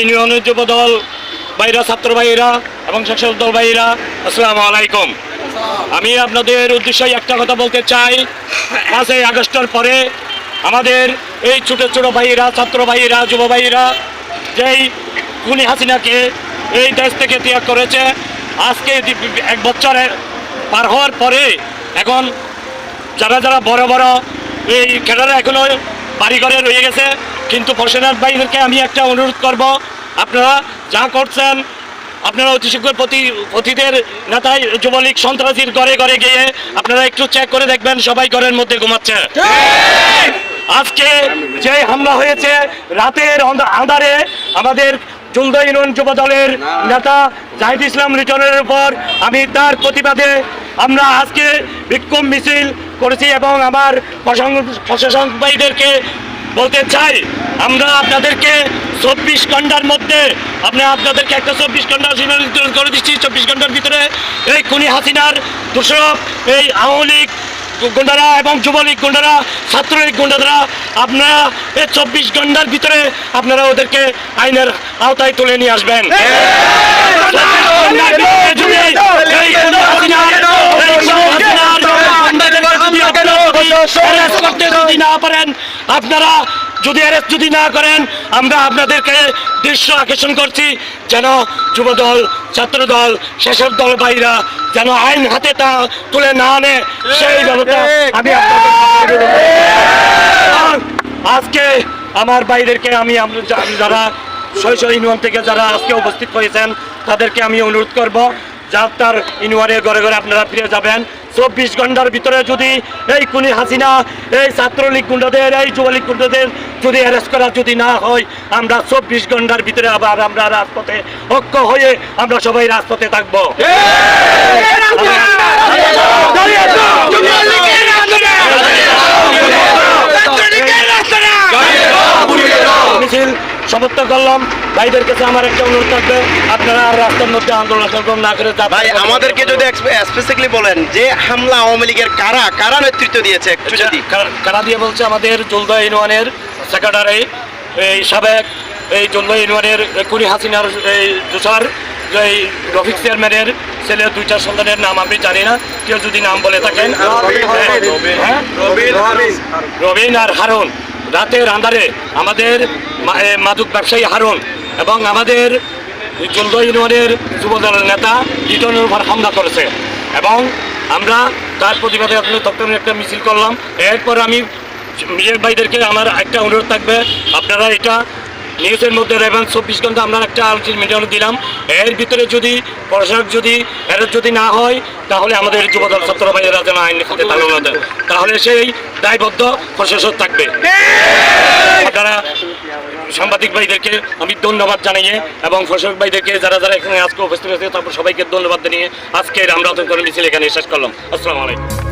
Union দল, ভাইরা, ছাত্র ভাইরা এবং শাসক দল ভাইরা আসসালামু আলাইকুম। আমি আপনাদের উদ্দেশ্যে একটা কথা বলতে চাই। পাঁচই আগস্টের পরে আমাদের এই ছোট ছোট ভাইয়েরা, ছাত্র ভাইয়েরা, যুব ভাইয়েরা যেই খুনি হাসিনাকে এই দেশ থেকে ত্যাগ করেছে, আজকে এক বছরে পার হওয়ার পরে এখন যারা যারা বড় বড় এই খেলারা এখনও বাড়ি ঘরে রয়ে গেছে। কিন্তু প্রশাসনের ভাইদেরকে আমি একটা অনুরোধ করব, আপনারা যা করছেন, আপনারা অতি শীঘ্র প্রতি, অতীতের নেতাই যুবলীগ সন্ত্রাসীর ঘরে ঘরে গিয়ে আপনারা একটু চেক করে দেখবেন, সবাই ঘরের মধ্যে ঘুমাচ্ছে। আজকে যে হামলা হয়েছে, রাতের আঁধারে আমাদের জুলদা ইউনিয়ন যুব দলের নেতা জাহিদ ইসলাম রিটনের উপর আমি তার প্রতিবাদে আমরা আজকে বিক্ষোভ মিছিল করেছি এবং আমার ভাইদেরকে বলতে চাই আমরা আপনাদেরকে চব্বিশ ঘণ্টার মধ্যে আমরা আপনাদেরকে একটা চব্বিশ ঘণ্টা করে দিচ্ছি। চব্বিশ ঘণ্টার ভিতরে এই খুনি হাসিনার দোষরব এই আওয়ামী লীগ গুন্ডারা এবং যুবলীগ গুন্ডারা ছাত্রলীগ গুন্ডারা আপনারা এই চব্বিশ ঘণ্টার ভিতরে আপনারা ওদেরকে আইনের আওতায় তুলে নিয়ে আসবেন এই খুনি হাসিনার- এই খুনি হাসিনার গুন্ডাদের যদি আপনারা arrest করতে যদি না পারেন, আপনারা যদি অ্যারেস্ট যদি না করেন, আমরা আপনাদেরকে দৃশ্য আকর্ষণ করছি যেন যুবদল, ছাত্রদল, সেসব দল ভাইরা যেন আইন হাতে তা তুলে না আনে। সেই ব্যবস্থা আমি আজকে আমার ভাইদেরকে আমি যারা শৈশ ইউনিয়ন থেকে যারা আজকে উপস্থিত হয়েছেন, তাদেরকে আমি অনুরোধ করব যা তার ইউনিয়নের ঘরে ঘরে আপনারা ফিরে যাবেন। চব্বিশ ঘণ্টার ভিতরে যদি এই কুনি হাসিনা, এই ছাত্রলীগ গুন্ডাদের এই যুবলীগ গুন্ডাদের যদি অ্যারেস্ট করা যদি না হয়, আমরা চব্বিশ ঘণ্টার ভিতরে আবার আমরা রাজপথে ঐক্য হয়ে আমরা সবাই রাজপথে থাকব। মিছিল সমর্থ করলাম ভাইদের কাছে আমার একটা অনুরোধ থাকবে আপনারা আর রাস্তার মধ্যে আন্দোলন সংগ্রাম না করে। ভাই আমাদেরকে যদি স্পেসিফিকলি বলেন যে হামলা আওয়ামী লীগের কারা কারা নেতৃত্ব দিয়েছে একটু যদি কারা- দিয়ে বলছে আমাদের জলদা ইউনিয়নের সেক্রেটারি এই সাবেক এই জলদা ইউনিয়নের কুড়ি হাসিনার এই তুষার এই রফিক চেয়ারম্যানের ছেলে দুইটা সন্তানের নাম আমি জানি না কেউ যদি নাম বলে থাকেন হ্যাঁ? রবিন আর হারুন রাতের আন্ধারে আমাদের মাদক ব্যবসায়ী হারুন এবং আমাদের চোদ্দ ইউনিয়নের যুবদলের নেতা লিটনের উপর হামলা করেছে। এবং আমরা তার প্রতিবাদে আপনার তখন একটা মিছিল করলাম। এরপর আমি মিজের ভাইদেরকে আমার একটা অনুরোধ থাকবে, আপনারা এটা নিউজের মধ্যে রেবেন চব্বিশ ঘণ্টা আমরা একটা মিডিয়ানো দিলাম। এর ভিতরে যদি প্রশাসক যদি এর যদি না হয়, তাহলে আমাদের যুবদল ছাত্র ভাইয়েরা যেন আইন তাড়ানো তাহলে সেই দায়বদ্ধ প্রশাসক থাকবে। আপনারা সাংবাদিক ভাইদেরকে আমি ধন্যবাদ জানিয়ে এবং প্রশাসক ভাইদেরকে যারা যারা এখানে আজকে উপস্থিত হয়েছে, তারপর সবাইকে ধন্যবাদ জানিয়ে আজকের আমরা মিছিল এখানে শেষ করলাম। আসসালামু আলাইকুম।